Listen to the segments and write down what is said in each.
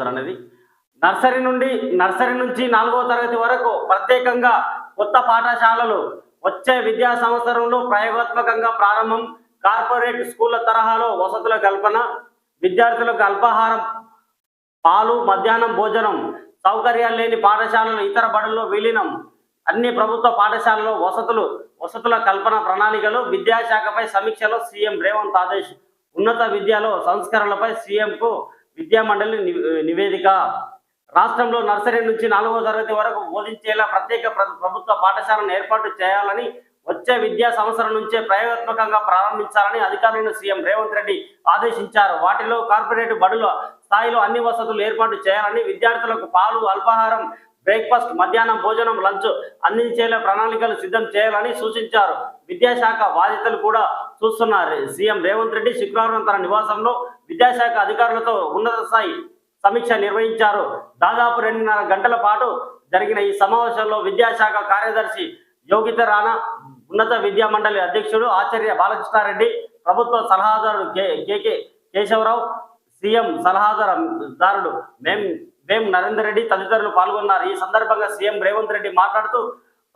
అనేది. నర్సరీ నుండి నర్సరీ నుంచి నాలుగో తరగతి వరకు ప్రత్యేకంగా కొత్త పాఠశాలలు వచ్చే విద్యా సంవత్సరంలో ప్రయోగాత్మకంగా ప్రారంభం. కార్పొరేట్ స్కూళ్ళ తరహాలో వసతుల కల్పన విద్యార్థులకు అల్పాహారం పాలు మధ్యాహ్నం భోజనం సౌకర్యాలు లేని పాఠశాలలు ఇతర బడుల్లో విలీనం. అన్ని ప్రభుత్వ పాఠశాలలో వసతులు వసతుల కల్పన ప్రణాళికలు విద్యాశాఖపై సమీక్షలో సీఎం రేవంత్ ఆదేశ్ ఉన్నత విద్యలో సంస్కరణలపై సీఎంకు విద్యా మండలి నివేదిక. రాష్ట్రంలో నర్సరీ నుంచి నాలుగో తరగతి వరకు బోధించేలా ప్రత్యేక ప్రభుత్వ పాఠశాలను ఏర్పాటు చేయాలని వచ్చే విద్యా సంవత్సరం నుంచే ప్రయోగాత్మకంగా ప్రారంభించాలని అధికారులను సీఎం రేవంత్ రెడ్డి ఆదేశించారు. వాటిలో కార్పొరేట్ బడుల స్థాయిలో అన్ని వసతులు ఏర్పాటు చేయాలని విద్యార్థులకు పాలు అల్పాహారం బ్రేక్ఫాస్ట్ మధ్యాహ్నం భోజనం లంచ్ అందించేలా ప్రణాళికలు సిద్ధం చేయాలని సూచించారు. విద్యాశాఖ బాధ్యతలు కూడా చూస్తున్నారు. సీఎం రేవంత్ రెడ్డి శుక్రవారం తన నివాసంలో విద్యాశాఖ అధికారులతో ఉన్నత స్థాయి సమీక్ష నిర్వహించారు. దాదాపు రెండున్నర గంటల పాటు జరిగిన ఈ సమావేశంలో విద్యాశాఖ కార్యదర్శి యోగిత రాణా ఉన్నత విద్యా మండలి అధ్యక్షుడు ఆచార్య బాలకృష్ణారెడ్డి ప్రభుత్వ సలహాదారుడు కె కేకే కేశవరావు సీఎం సలహాదారుదారుడు మేం మేం నరేందర్ రెడ్డి తదితరులు పాల్గొన్నారు. ఈ సందర్భంగా సీఎం రేవంత్ రెడ్డి మాట్లాడుతూ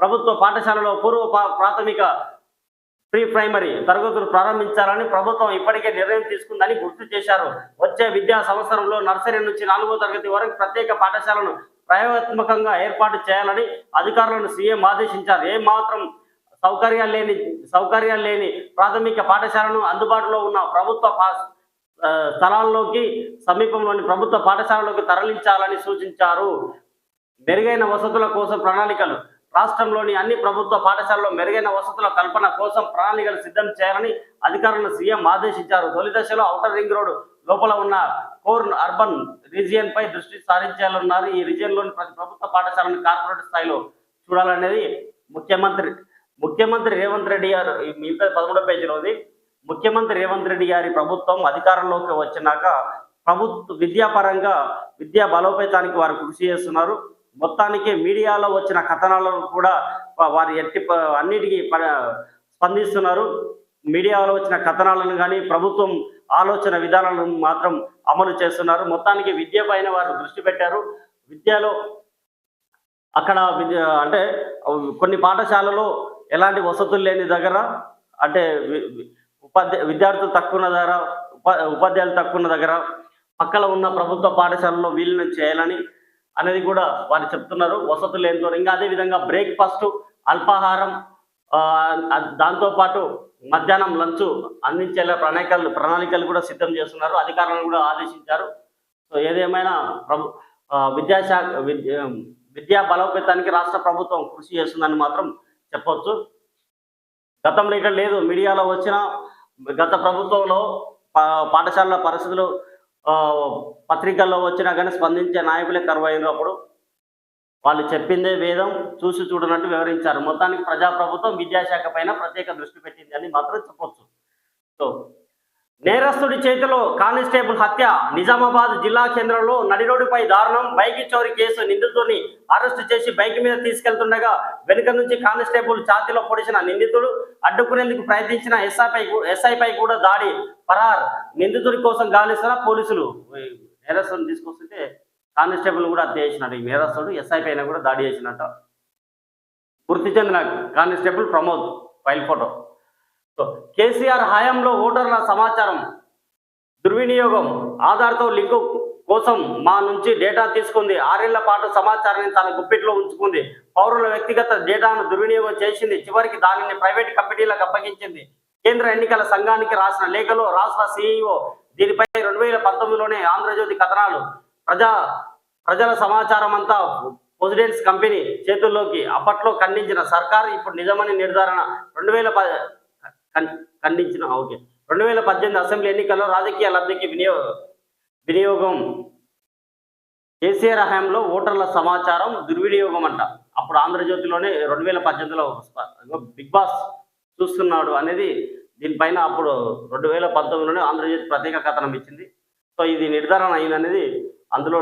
ప్రభుత్వ పాఠశాలలో పూర్వ పా- ప్రాథమిక ప్రీ ప్రైమరీ తరగతులు ప్రారంభించాలని ప్రభుత్వం ఇప్పటికే నిర్ణయం తీసుకుందని గుర్తు చేశారు. వచ్చే విద్యా సంవత్సరంలో నర్సరీ నుంచి నాలుగో తరగతి వరకు ప్రత్యేక పాఠశాలను ప్రయోగాత్మకంగా ఏర్పాటు చేయాలని అధికారులను సీఎం ఆదేశించారు. ఏ మాత్రం సౌకర్యాలు లేని సౌకర్యాలు లేని ప్రాథమిక పాఠశాలను అందుబాటులో ఉన్న ప్రభుత్వ పా- స్థలాల్లోకి సమీపంలోని ప్రభుత్వ పాఠశాలలోకి తరలించాలని సూచించారు. మెరుగైన వసతుల కోసం ప్రణాళికలు రాష్ట్రంలోని అన్ని ప్రభుత్వ పాఠశాలలో మెరుగైన వసతుల కల్పన కోసం ప్రణాళికలు సిద్ధం చేయాలని అధికారులను సీఎం ఆదేశించారు. తొలి దశలో ఔటర్ రింగ్ రోడ్ లోపల ఉన్న కోర్ అర్బన్ రీజియన్ పై దృష్టి సారించాలన్నారు. ఈ రీజియన్లోని ప్రతి ప్రభుత్వ పాఠశాలను కార్పొరేట్ స్థాయిలో చూడాలనేది ముఖ్యమంత్రి ముఖ్యమంత్రి రేవంత్ రెడ్డి గారు ఈ మిగతా పదమూడో పేజీలో ఉంది. ముఖ్యమంత్రి రేవంత్ రెడ్డి గారి ప్రభుత్వం అధికారంలోకి వచ్చినాక ప్రభుత్వ విద్యాపరంగా విద్యా బలోపేతానికి వారు కృషి చేస్తున్నారు. మొత్తానికి మీడియాలో వచ్చిన కథనాలను కూడా వారు ఎట్టి అన్నిటికీ ప- స్పందిస్తున్నారు. మీడియాలో వచ్చిన కథనాలను కానీ ప్రభుత్వం ఆలోచన విధానాలను మాత్రం అమలు చేస్తున్నారు. మొత్తానికి విద్య పైన వారు దృష్టి పెట్టారు. విద్యలో అక్కడ విద్య అంటే కొన్ని పాఠశాలలో ఎలాంటి వసతులు లేని దగ్గర అంటే వి- విద్యార్థులు తక్కువ దగ్గర ఉపా ఉపాధ్యాయులు తక్కువ దగ్గర పక్కన ఉన్న ప్రభుత్వ పాఠశాలలో విలీనం చేయాలని అనేది కూడా వారు చెప్తున్నారు. వసతులు లేనితో ఇంకా అదే విధంగా బ్రేక్ఫాస్ట్ అల్పాహారం దాంతోపాటు మధ్యాహ్నం లంచ్ అందించేలా ప్రణాళికలు ప్రణాళికలు కూడా సిద్ధం చేస్తున్నారు. అధికారులను కూడా ఆదేశించారు. సో ఏదేమైనా ప్రభు విద్యాశాఖ విద్య విద్యా బలోపేతానికి రాష్ట్ర ప్రభుత్వం కృషి చేస్తుందని మాత్రం చెప్పొచ్చు. గతంలో ఇక్కడ లేదు. మీడియాలో వచ్చిన గత ప్రభుత్వంలో పా- పాఠశాలల పరిస్థితులు పత్రికల్లో వచ్చినా కానీ స్పందించే నాయకులే కరువైనప్పుడు అప్పుడు. వాళ్ళు చెప్పిందే వేదం చూసి చూడనట్టు వివరించారు. మొత్తానికి ప్రజాప్రభుత్వం విద్యాశాఖ పైన ప్రత్యేక దృష్టి పెట్టింది అని మాత్రం చెప్పొచ్చు. సో నేరస్తుడి చేతిలో కానిస్టేబుల్ హత్య నిజామాబాద్ జిల్లా కేంద్రంలో నడిరోడ్డుపై దారుణం బైక్ చోరీ కేసు నిందితుడిని అరెస్టు చేసి బైక్ మీద తీసుకెళ్తుండగా వెనుక నుంచి కానిస్టేబుల్ ఛాతీలో పొడిచిన నిందితుడు అడ్డుకునేందుకు ప్రయత్నించిన ఎస్ఐపై ఎస్ఐపై కూడా దాడి పరార్ నిందితుడి కోసం గాలిస్తున్న పోలీసులు. నేరస్తుని తీసుకొస్తుంటే కానిస్టేబుల్ కూడా హత్య చేసినట్టు ఈ నేరస్తుడు ఎస్ఐ పైన కూడా దాడి చేసినట్ట. గుర్తి చెందిన constable Pramod file photo. KCR హయాంలో ఓటర్ల సమాచారం దుర్వినియోగం ఆధార్తో లింకు కోసం మా నుంచి డేటా తీసుకుంది. ఆరేళ్ళ పాటు సమాచారాన్ని తన గుప్పిట్లో ఉంచుకుంది. పౌరుల వ్యక్తిగత డేటాను దుర్వినియోగం చేసింది. చివరికి దానిని ప్రైవేట్ కంపెనీలకు అప్పగించింది. కేంద్ర ఎన్నికల సంఘానికి రాసిన లేఖలో రాష్ట్ర సీఈఓ దీనిపై రెండు వేల పంతొమ్మిదిలోనే ఆంధ్రజ్యోతి కథనాలు. ప్రజా ప్రజల సమాచారం అంతా ప్రెసిడెంట్స్ కంపెనీ చేతుల్లోకి అప్పట్లో ఖండించిన సర్కార్ ఇప్పుడు నిజమని నిర్ధారణ. రెండు వేల ప ఖండించిన ఓకే రెండు వేల పద్దెనిమిది అసెంబ్లీ ఎన్నికల్లో రాజకీయ లబ్ధికి వినియోగ వినియోగం కేసీఆర్ హయాంలో ఓటర్ల సమాచారం దుర్వినియోగం అంట అప్పుడు ఆంధ్రజ్యోతిలోనే రెండు వేల పద్దెనిమిదిలో బిగ్ బాస్ చూస్తున్నాడు అనేది దీనిపైన అప్పుడు రెండు వేల పంతొమ్మిదిలోనే ఆంధ్రజ్యోతి ప్రత్యేక కథనం ఇచ్చింది. సో ఇది నిర్ధారణ అయిందనేది అందులో